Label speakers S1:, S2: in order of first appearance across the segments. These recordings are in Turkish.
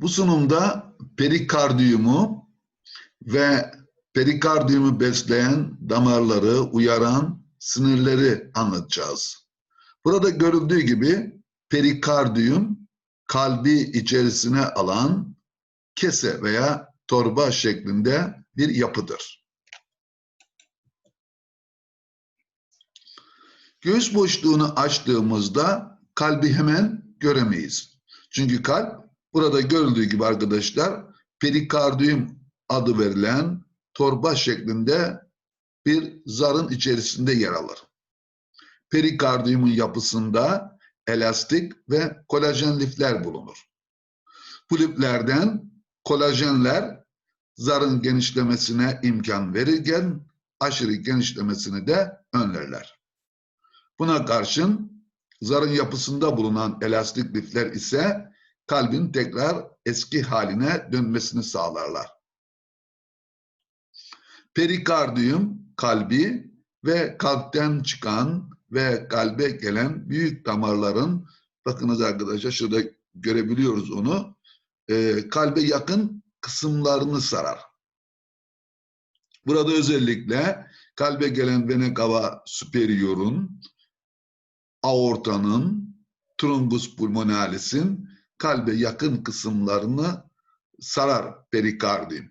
S1: Bu sunumda perikardiyumu ve perikardiyumu besleyen damarları, uyaran sinirleri anlatacağız. Burada görüldüğü gibi perikardiyum kalbi içerisine alan kese veya torba şeklinde bir yapıdır. Göğüs boşluğunu açtığımızda kalbi hemen göremeyiz. Çünkü kalp burada görüldüğü gibi arkadaşlar perikardiyum adı verilen torba şeklinde bir zarın içerisinde yer alır. Perikardiyumun yapısında elastik ve kolajen lifler bulunur. Bu liflerden kolajenler zarın genişlemesine imkan verirken aşırı genişlemesini de önlerler. Buna karşın zarın yapısında bulunan elastik lifler ise kalbin tekrar eski haline dönmesini sağlarlar. Perikardiyum kalbi ve kalpten çıkan ve kalbe gelen büyük damarların bakınız arkadaşlar şurada görebiliyoruz onu e, kalbe yakın kısımlarını sarar. Burada özellikle kalbe gelen vena cava superior'un aortanın trungus pulmonalis'in kalbe yakın kısımlarını sarar perikardiyum.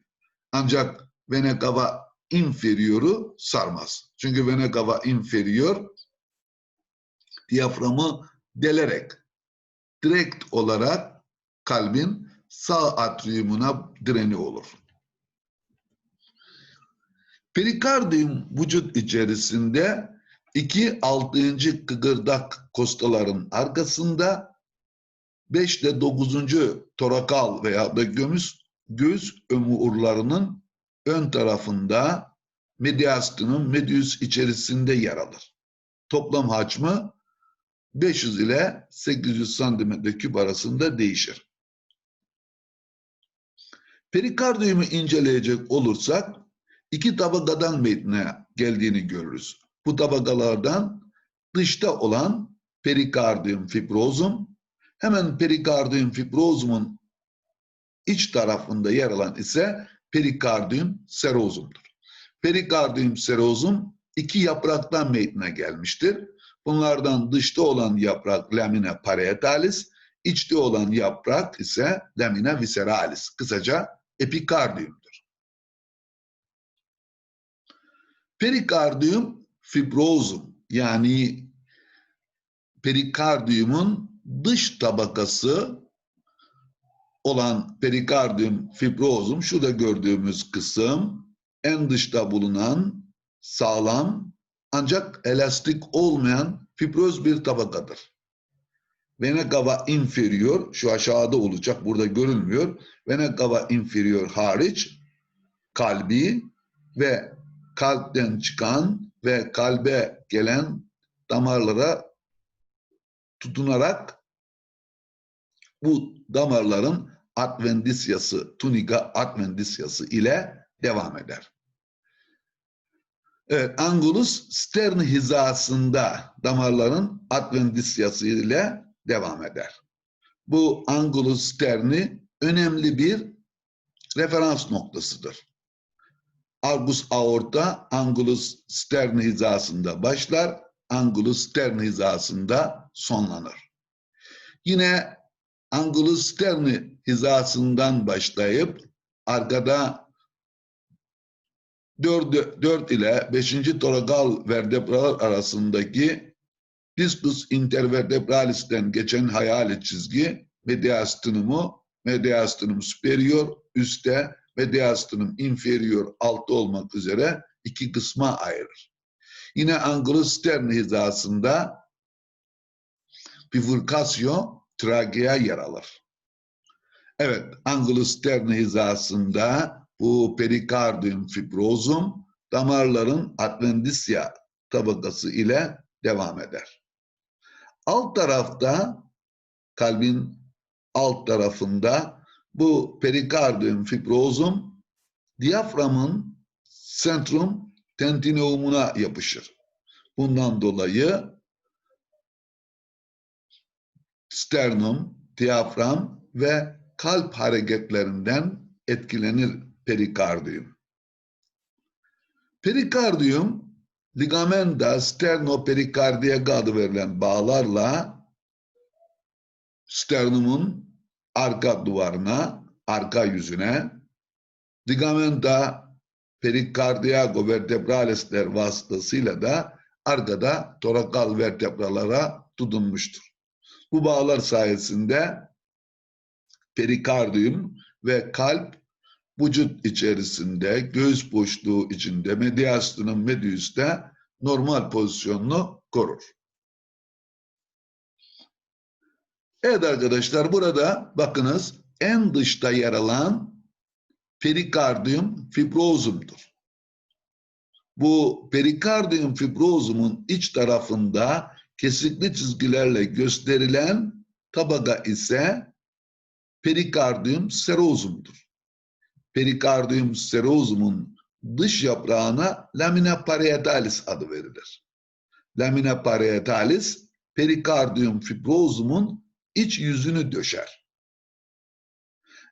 S1: Ancak vena cava inferior'u sarmaz. Çünkü vena cava inferior diyaframı delerek direkt olarak kalbin sağ atriyumuna direni olur. Perikardiyum vücut içerisinde iki altıncı kıkırdak kostaların arkasında beş de dokuzuncu torakal veya da gömüs göz ömürlerinin ön tarafında mediastinum medius içerisinde yer alır. Toplam hacmi 500 ile 800 santimetre küp arasında değişir. Perikardiyumu inceleyecek olursak iki tabakadan metne geldiğini görürüz. Bu tabakalardan dışta olan perikardiyum fibrozum, hemen perikardiyum fibrozumun iç tarafında yer alan ise perikardiyum serozumdur. Perikardiyum serozum iki yapraktan metne gelmiştir. Bunlardan dışta olan yaprak lamina parietalis, içte olan yaprak ise lamina visceralis. Kısaca epikardiyumdur. Perikardiyum fibrozum yani perikardiyumun dış tabakası olan perikardiyum fibrozum şurada gördüğümüz kısım en dışta bulunan sağlam ancak elastik olmayan fibroz bir tabakadır. Vena cava inferior şu aşağıda olacak burada görülmüyor. Vena cava inferior hariç kalbi ve kalpten çıkan ve kalbe gelen damarlara tutunarak bu damarların adventisyası, tunika adventisyası ile devam eder. Evet, angulus stern hizasında damarların adventisyası ile devam eder. Bu angulus sterni önemli bir referans noktasıdır. Argus aorta angulus sterni hizasında başlar, angulus sterni hizasında sonlanır. Yine angulus sterni hizasından başlayıp arkada 4, 4 ile 5. torakal vertebralar arasındaki discus intervertebralis'ten geçen hayali çizgi mediastinumu, mediastinum superior üstte, mediastinum inferior altta olmak üzere iki kısma ayırır. Yine angulus stern hizasında bifurkasyon tragea yer alır. Evet, angulus stern hizasında bu perikardiyum fibrozum damarların advendisya tabakası ile devam eder. Alt tarafta kalbin alt tarafında bu perikardiyum fibrozum diyaframın sentrum tendinoumuna yapışır. Bundan dolayı sternum, diyafram ve kalp hareketlerinden etkilenir perikardiyum. Perikardiyum ligamenta sternoperikardiyak adı verilen bağlarla sternumun arka duvarına, arka yüzüne, ligamenta perikardiyago vertebralesler vasıtasıyla da arkada torakal vertebralara tutunmuştur. Bu bağlar sayesinde perikardiyum ve kalp vücut içerisinde, göğüs boşluğu içinde, mediastinum mediüste normal pozisyonunu korur. Evet arkadaşlar burada bakınız en dışta yer alan perikardiyum fibrozumdur. Bu perikardiyum fibrozumun iç tarafında kesikli çizgilerle gösterilen tabaka ise perikardiyum serozumdur. Perikardiyum serozumun dış yaprağına lamina parietalis adı verilir. Lamina parietalis perikardiyum fibrozumun iç yüzünü döşer.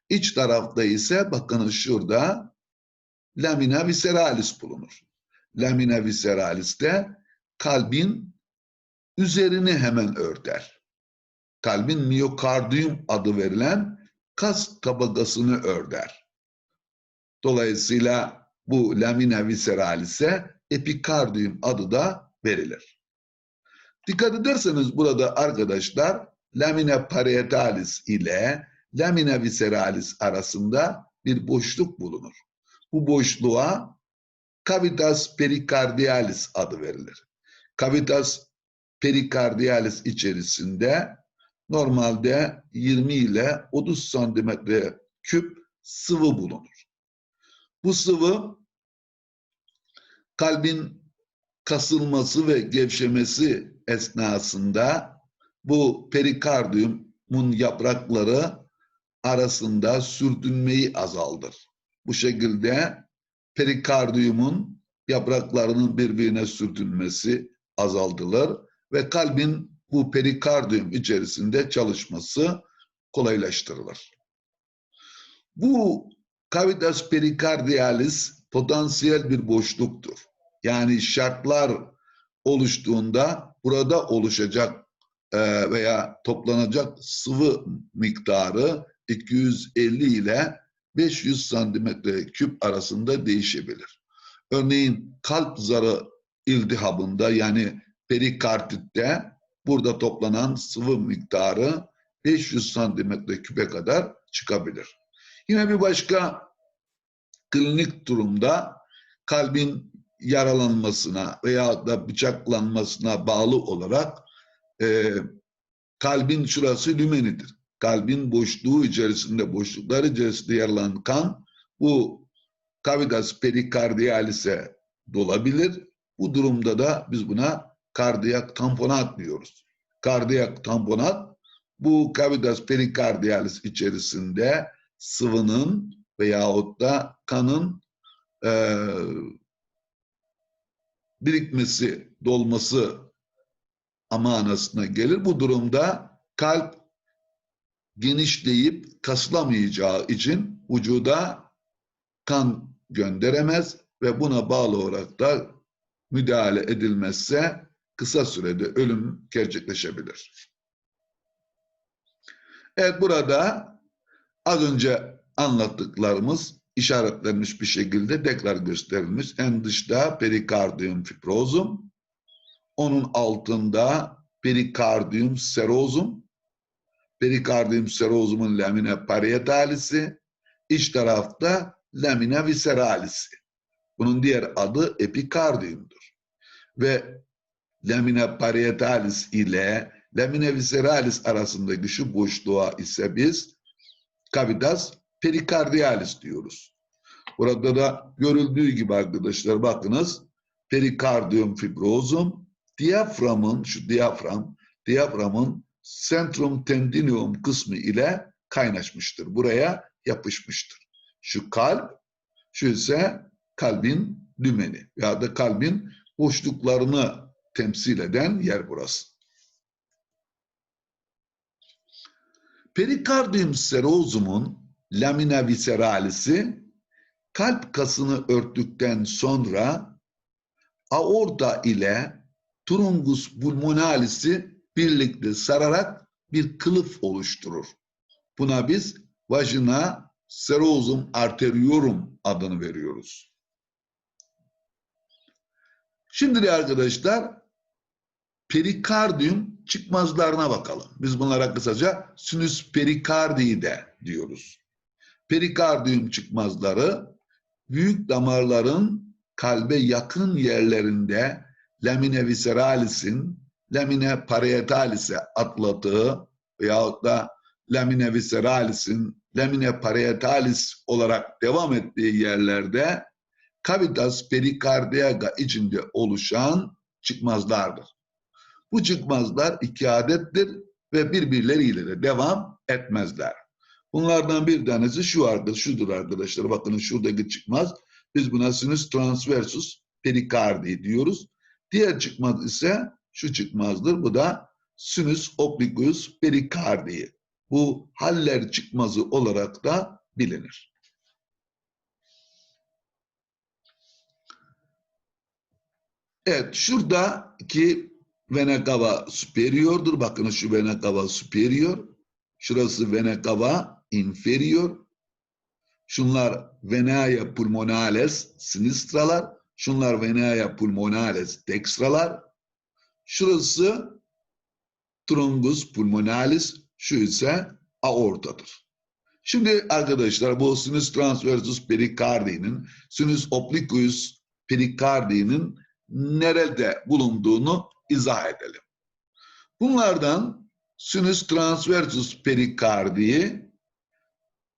S1: İç tarafta ise bakın şurada lamina visceralis bulunur. Lamina visceralis de kalbin üzerini hemen örter. Kalbin miyokardiyum adı verilen kas tabakasını örter. Dolayısıyla bu lamina visceralis'e epikardiyum adı da verilir. Dikkat ederseniz burada arkadaşlar lamina parietalis ile lamina visceralis arasında bir boşluk bulunur. Bu boşluğa cavitas pericardialis adı verilir. Cavitas pericardialis içerisinde normalde 20 ile 30 santimetre küp sıvı bulunur. Bu sıvı kalbin kasılması ve gevşemesi esnasında bu perikardiyumun yaprakları arasında sürtünmeyi azaldır. Bu şekilde perikardiyumun yapraklarının birbirine sürtünmesi azaldılır ve kalbin bu perikardiyum içerisinde çalışması kolaylaştırılır. Bu cavitas pericardialis potansiyel bir boşluktur. Yani şartlar oluştuğunda burada oluşacak e, veya toplanacak sıvı miktarı 250 ile 500 santimetre küp arasında değişebilir. Örneğin kalp zarı iltihabında yani perikarditte burada toplanan sıvı miktarı 500 santimetre küpe kadar çıkabilir. Yine bir başka klinik durumda kalbin yaralanmasına veya da bıçaklanmasına bağlı olarak e, kalbin şurası lümenidir. Kalbin boşluğu içerisinde, boşluklar içerisinde yer alan kan bu cavitas pericardialis'e dolabilir. Bu durumda da biz buna kardiyak tamponat diyoruz. Kardiyak tamponat bu cavitas pericardialis içerisinde sıvının veyahut da kanın e, birikmesi, dolması manasına gelir. Bu durumda kalp genişleyip kasılamayacağı için vücuda kan gönderemez ve buna bağlı olarak da müdahale edilmezse kısa sürede ölüm gerçekleşebilir. Evet burada az önce anlattıklarımız işaretlenmiş bir şekilde tekrar gösterilmiş. En dışta perikardiyum fibrozum, onun altında perikardiyum serozum, perikardiyum serozumun lamina parietalisi, iç tarafta lamina visceralisi. Bunun diğer adı epikardiyumdur. Ve lamina parietalis ile lamina visceralis arasındaki şu boşluğa ise biz cavitas perikardialis diyoruz. Burada da görüldüğü gibi arkadaşlar bakınız perikardiyum fibrozum diyaframın şu diyafram diyaframın centrum tendinium kısmı ile kaynaşmıştır. Buraya yapışmıştır. Şu kalp, şu ise kalbin dümeni ya da kalbin boşluklarını temsil eden yer burası. Perikardium serozum'un lamina viseralisi kalp kasını örttükten sonra aorta ile trungus pulmonalisi birlikte sararak bir kılıf oluşturur. Buna biz vajina serozum arteriorum adını veriyoruz. Şimdi arkadaşlar perikardiyum çıkmazlarına bakalım. Biz bunlara kısaca sinüs perikardiyi de diyoruz. Perikardiyum çıkmazları büyük damarların kalbe yakın yerlerinde lamine visceralis'in lamine parietalis'e atladığı veyahut da lamine visceralis'in lamine parietalis olarak devam ettiği yerlerde cavitas pericardiaca içinde oluşan çıkmazlardır. Bu çıkmazlar iki adettir ve birbirleriyle de devam etmezler. Bunlardan bir tanesi şu arkadaş, şudur arkadaşlar. Bakın şuradaki çıkmaz. Biz buna sinüs transversus perikardi diyoruz. Diğer çıkmaz ise şu çıkmazdır. Bu da sinüs obliquus perikardi. Bu haller çıkmazı olarak da bilinir. Evet, şuradaki vena cava superior'dur. Bakın şu vena cava superior. Şurası vena cava inferior. Şunlar venae pulmonales sinistralar. Şunlar venae pulmonales dextralar. Şurası trungus pulmonalis. Şu ise aortadır. Şimdi arkadaşlar bu sinus transversus perikardinin, sinus obliquus perikardinin nerede bulunduğunu izah edelim. Bunlardan sinus transversus perikardiyi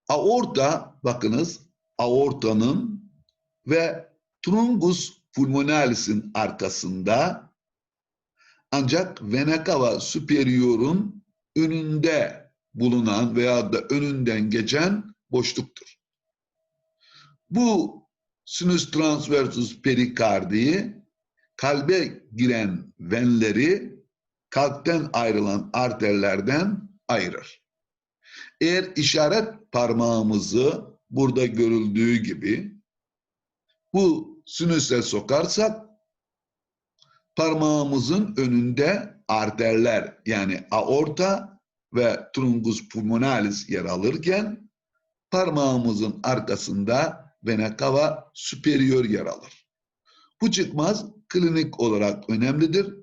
S1: aorta bakınız aortanın ve trungus pulmonalis'in arkasında ancak vena cava superior'un önünde bulunan veya da önünden geçen boşluktur. Bu sinus transversus perikardiyi kalbe giren venleri kalpten ayrılan arterlerden ayırır. Eğer işaret parmağımızı burada görüldüğü gibi bu sinüse sokarsak parmağımızın önünde arterler yani aorta ve trungus pulmonalis yer alırken parmağımızın arkasında vena cava superior yer alır. Bu çıkmaz klinik olarak önemlidir.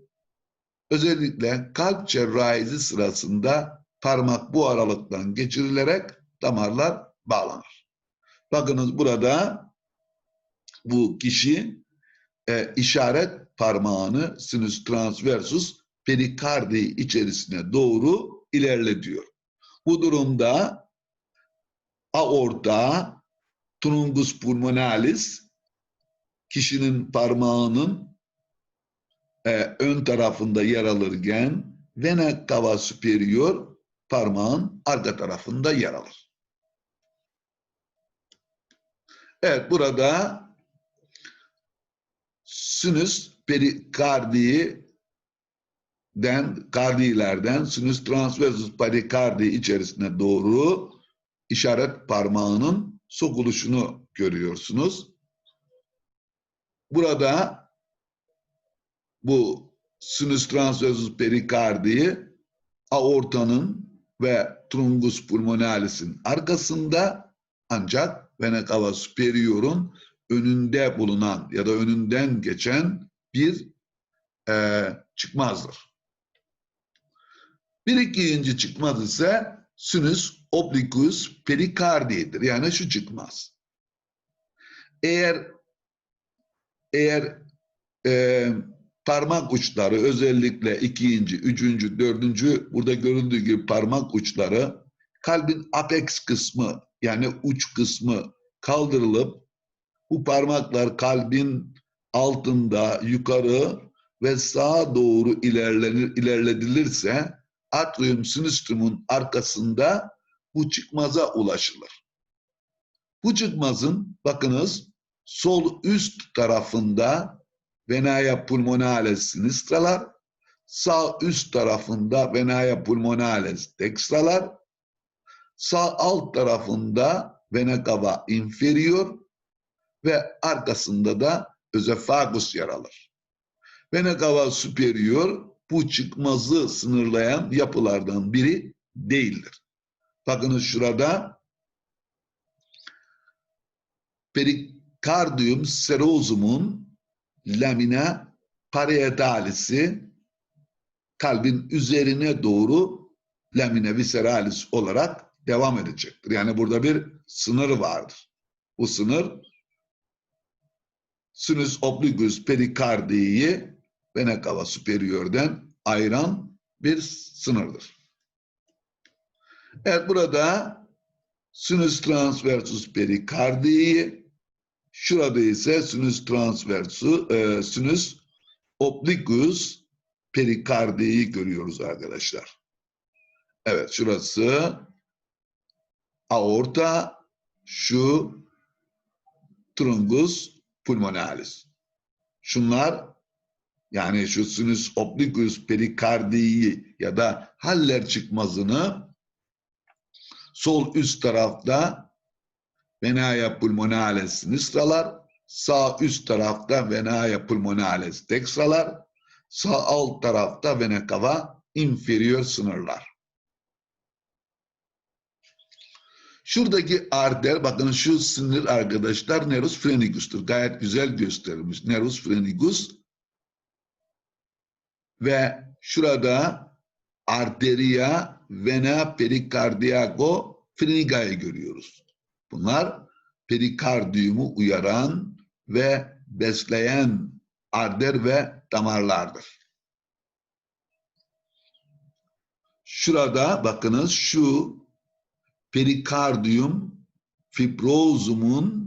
S1: Özellikle kalp cerrahisi sırasında parmak bu aralıktan geçirilerek damarlar bağlanır. Bakınız burada bu kişi e, işaret parmağını sinüs transversus perikardi içerisine doğru ilerletiyor. Bu durumda aorta, trungus pulmonalis kişinin parmağının e, ön tarafında yer alırken vena cava superior parmağın arka tarafında yer alır. Evet burada sinüs perikardiyi den kardilerden sinüs transversus perikardi içerisine doğru işaret parmağının sokuluşunu görüyorsunuz. Burada bu sinüs transversus perikardiyi aortanın ve trungus pulmonalis'in arkasında ancak vena cava superior'un önünde bulunan ya da önünden geçen bir e, çıkmazdır. Bir ikinci çıkmaz ise sinüs obliquus perikardidir. Yani şu çıkmaz. Eğer eğer e, parmak uçları özellikle ikinci, üçüncü, dördüncü burada görüldüğü gibi parmak uçları kalbin apex kısmı yani uç kısmı kaldırılıp bu parmaklar kalbin altında yukarı ve sağa doğru ilerlenir, ilerledilirse atrium sinistrum'un arkasında bu çıkmaza ulaşılır. Bu çıkmazın bakınız sol üst tarafında venaya pulmonales sinistralar, sağ üst tarafında venaya pulmonales dextralar, Sağ alt tarafında vena cava inferior ve arkasında da özefagus yer alır. Vena cava superior bu çıkmazı sınırlayan yapılardan biri değildir. Bakınız şurada perikardiyum serozumun lamina parietalis kalbin üzerine doğru lamina visceralis olarak devam edecektir. Yani burada bir sınır vardır. Bu sınır sinus obliquus perikardiyi vena cava superior'den ayıran bir sınırdır. Evet burada sinus transversus perikardiyi şurada ise sinus transversus e, sinus obliquus perikardiyi görüyoruz arkadaşlar. Evet şurası aorta şu trungus pulmonalis. Şunlar yani şu sinus obliquus perikardiyi ya da haller çıkmazını sol üst tarafta venaya pulmonales sinistralar, sağ üst tarafta venaya pulmonales dextralar, sağ alt tarafta vena cava inferior sınırlar. Şuradaki arter, bakın şu sınır arkadaşlar nervus phrenicus'tur. Gayet güzel gösterilmiş. Nervus phrenicus ve şurada arteria vena pericardiaco phrenica'yı görüyoruz. Bunlar perikardiyumu uyaran ve besleyen arter ve damarlardır. Şurada bakınız şu perikardiyum fibrozumun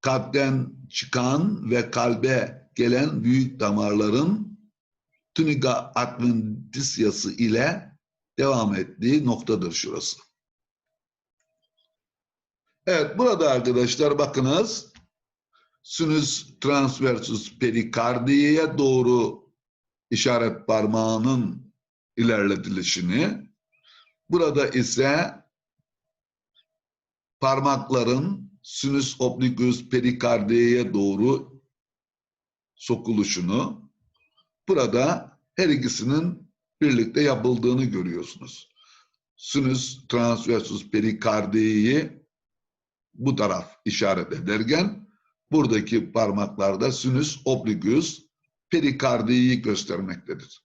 S1: kalpten çıkan ve kalbe gelen büyük damarların tunica adventitiası ile devam ettiği noktadır şurası. Evet burada arkadaşlar bakınız sinüs transversus perikardiye doğru işaret parmağının ilerletilişini burada ise parmakların sinüs obliquus perikardiyeye doğru sokuluşunu burada her ikisinin birlikte yapıldığını görüyorsunuz. Sinüs transversus perikardiyi bu taraf işaret ederken buradaki parmaklarda sinüs obliquus perikardiyi göstermektedir.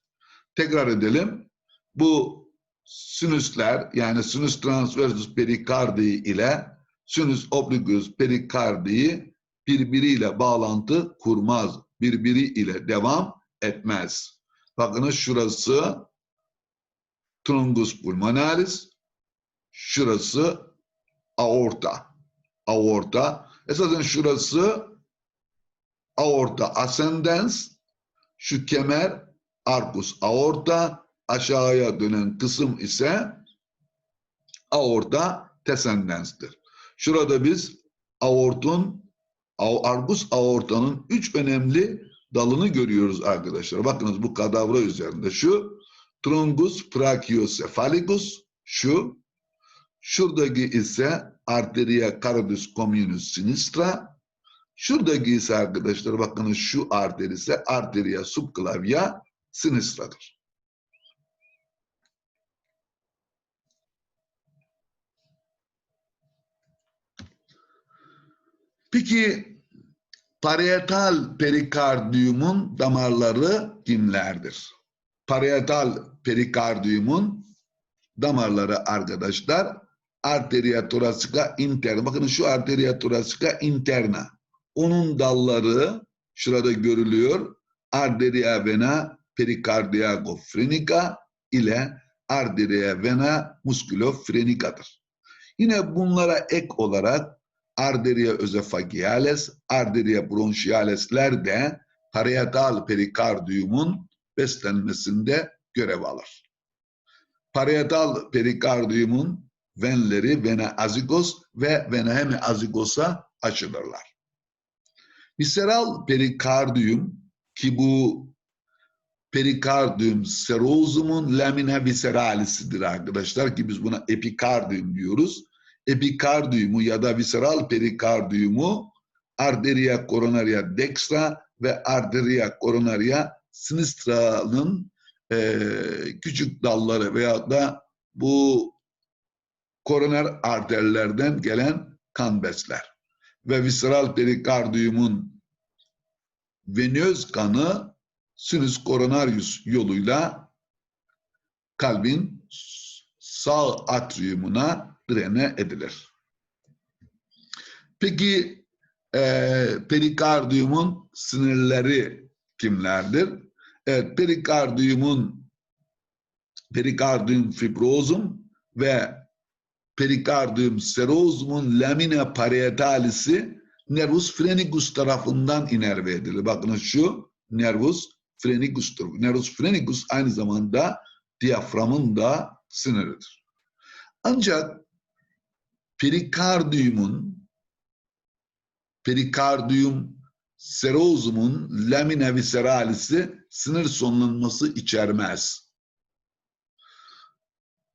S1: Tekrar edelim. Bu sinüsler yani sinüs transversus perikardiyi ile sinüs obliquus perikardiyi birbiriyle bağlantı kurmaz. Birbiri ile devam etmez. Bakınız şurası trungus pulmonalis, şurası aorta. Aorta. Esasen şurası aorta ascendens, şu kemer arcus aorta, aşağıya dönen kısım ise aorta descendens'tir. Şurada biz aortun, argus aortanın üç önemli dalını görüyoruz arkadaşlar. Bakınız bu kadavra üzerinde şu trungus brachiocephalicus şu şuradaki ise arteria carotis communis sinistra şuradaki ise arkadaşlar bakınız şu arter ise arteria subclavia sinistradır. Peki parietal perikardiyumun damarları kimlerdir? Parietal perikardiyumun damarları arkadaşlar arteria thoracica interna. Bakın şu arteria thoracica interna. Onun dalları şurada görülüyor. Arteria vena pericardiaco-phrenica ile arteria vena musculofrenica'dır. Yine bunlara ek olarak arteria özefagiales, arteria bronchialesler de parietal perikardiyumun beslenmesinde görev alır. Parietal perikardiyumun venleri vena azigos ve vena hemiazigosa açılırlar. Visceral perikardiyum ki bu perikardiyum serozumun lamina viseralisidir arkadaşlar ki biz buna epikardiyum diyoruz. Epikardiyumu ya da viseral perikardiyumu arteria coronaria dextra ve arteria coronaria sinistra'nın e, küçük dalları veyahut da bu koroner arterlerden gelen kan besler. Ve visceral perikardiyumun venöz kanı sinüs koronarius yoluyla kalbin sağ atriumuna drene edilir. Peki e, perikardiyumun sinirleri kimlerdir? Evet, perikardiyumun perikardiyum fibrozum ve perikardiyum serozumun lamina parietalisi nervus phrenicus tarafından inerve edilir. Bakın şu nervus phrenicus'tur. Nervus phrenicus aynı zamanda diyaframın da siniridir. Ancak perikardiyumun perikardiyum serozumun lamina viseralisi sinir sonlanması içermez.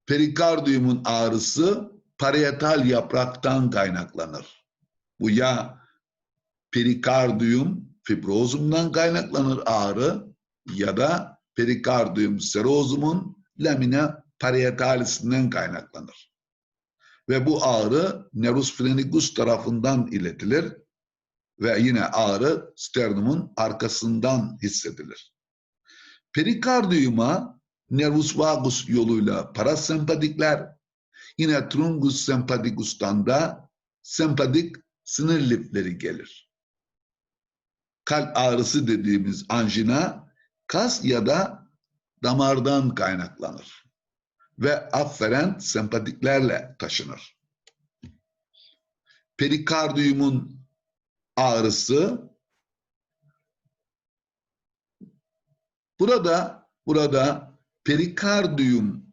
S1: Perikardiyumun ağrısı parietal yapraktan kaynaklanır. Bu ya perikardiyum fibrozumdan kaynaklanır ağrı ya da perikardiyum serozumun lamina parietalisinden kaynaklanır. Ve bu ağrı nervus phrenicus tarafından iletilir ve yine ağrı sternumun arkasından hissedilir. Perikardiyuma nervus vagus yoluyla parasempatikler, yine trungus sempaticus'tan da sempatik sinir lifleri gelir. Kalp ağrısı dediğimiz anjina kas ya da damardan kaynaklanır ve afferent sempatiklerle taşınır. Perikardiyumun ağrısı burada burada perikardiyum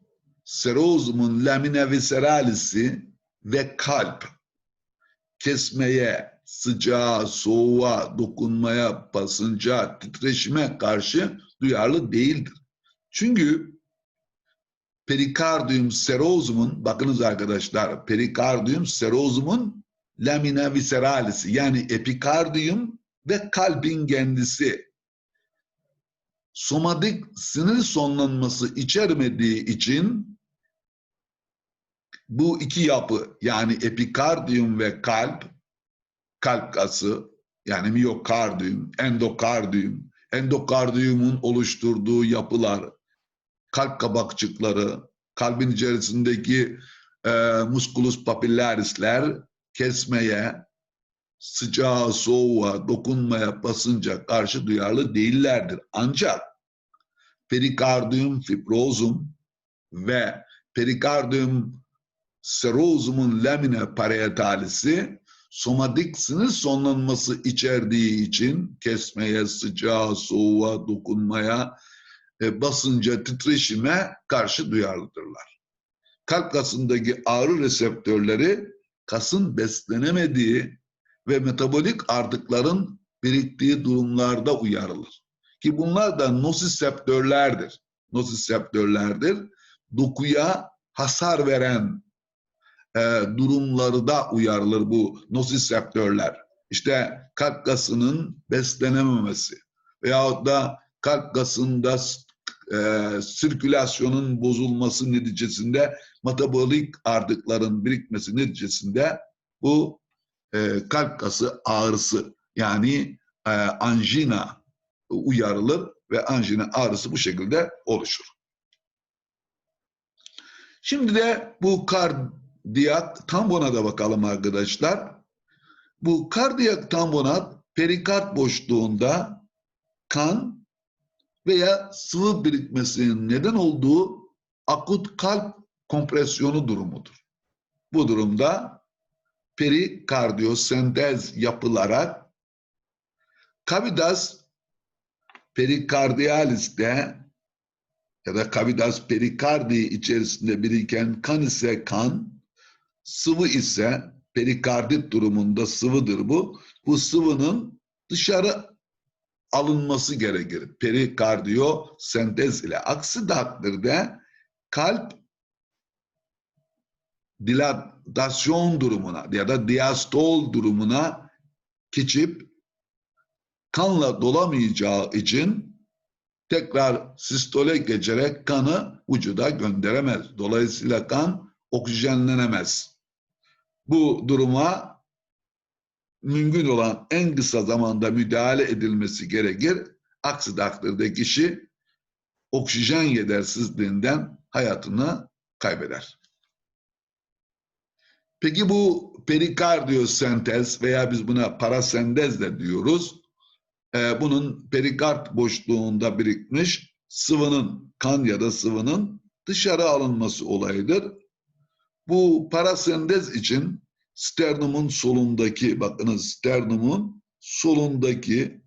S1: serozumun lamina viseralisi ve kalp kesmeye, sıcağa, soğuğa, dokunmaya, basınca, titreşime karşı duyarlı değildir. Çünkü perikardiyum serozumun, bakınız arkadaşlar, perikardiyum serozumun lamina viseralisi yani epikardiyum ve kalbin kendisi somatik sinir sonlanması içermediği için bu iki yapı yani epikardiyum ve kalp kalp kası yani miyokardiyum, endokardiyum, endokardiyumun oluşturduğu yapılar, kalp kabakçıkları, kalbin içerisindeki e, musculus papillarisler kesmeye, sıcağa, soğuğa, dokunmaya, basınca karşı duyarlı değillerdir. Ancak perikardiyum fibrozum ve perikardiyum serozumun lamina parietalisi somatik sinir sonlanması içerdiği için kesmeye, sıcağa, soğuğa, dokunmaya, e, basınca, titreşime karşı duyarlıdırlar. Kalp kasındaki ağrı reseptörleri kasın beslenemediği ve metabolik artıkların biriktiği durumlarda uyarılır. Ki bunlar da nosiseptörlerdir. Nosiseptörlerdir. Dokuya hasar veren e, durumları da uyarılır bu nosiseptörler. İşte kalp kasının beslenememesi veyahut da kalp kasında e, sirkülasyonun bozulması neticesinde metabolik artıkların birikmesi neticesinde bu e, kalp kası ağrısı yani e, anjina uyarılır ve anjina ağrısı bu şekilde oluşur. Şimdi de bu kardiyak tambonada bakalım arkadaşlar. Bu kardiyak tambonat perikard boşluğunda kan veya sıvı birikmesinin neden olduğu akut kalp kompresyonu durumudur. Bu durumda perikardiyosentez yapılarak cavitas perikardialis'te ya da cavitas perikardi içerisinde biriken kan ise kan, sıvı ise perikardit durumunda sıvıdır bu. Bu sıvının dışarı alınması gerekir. Perikardiyo sentez ile. Aksi takdirde kalp dilatasyon durumuna ya da diastol durumuna geçip kanla dolamayacağı için tekrar sistole geçerek kanı vücuda gönderemez. Dolayısıyla kan oksijenlenemez. Bu duruma mümkün olan en kısa zamanda müdahale edilmesi gerekir. Aksi takdirde kişi oksijen yetersizliğinden hayatını kaybeder. Peki bu perikardiyosentez veya biz buna parasendez de diyoruz. Ee, bunun perikard boşluğunda birikmiş sıvının, kan ya da sıvının dışarı alınması olayıdır. Bu parasendez için sternumun solundaki, bakınız sternumun solundaki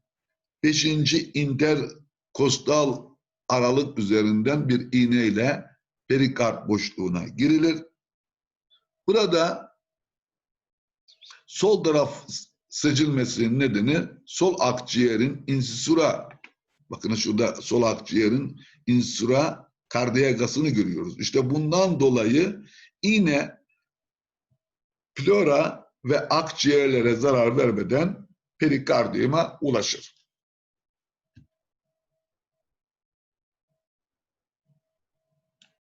S1: 5. interkostal aralık üzerinden bir iğneyle perikard boşluğuna girilir. Burada sol taraf seçilmesinin nedeni sol akciğerin insisura, bakın şurada sol akciğerin insisura kardiyakasını görüyoruz. İşte bundan dolayı iğne plora ve akciğerlere zarar vermeden perikardiyuma ulaşır.